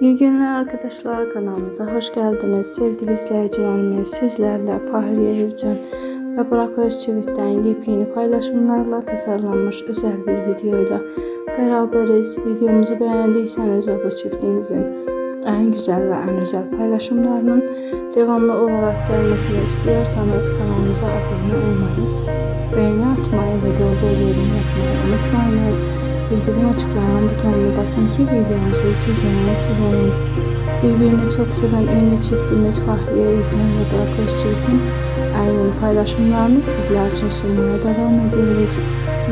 İyi günler arkadaşlar kanalımıza hoş geldiniz. Sevgili izleyicilerimiz sizlerle Fahriye Evcen ve Burak Özçivit'ten yepyeni paylaşımlarla tasarlanmış özel bir videoyla beraberiz. Videomuzu beğendiyseniz ve bu çiftimizin en güzel ve en özel paylaşımlarının devamlı olarak gelmesini istiyorsanız kanalımıza abone olmayı, beğeni atmayı ve bol Bildirim açıklayan butonuna basın ki videomuzu ilk izleyen siz olun. Birbirini çok seven ünlü çiftimiz Fahriye Evcen ve Burak Özçivit'in en paylaşımlarını sizler için sunmaya devam ediyoruz.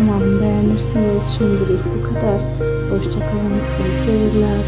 Umarım beğenirsiniz. Şimdilik bu kadar. Hoşçakalın. İyi seyirler.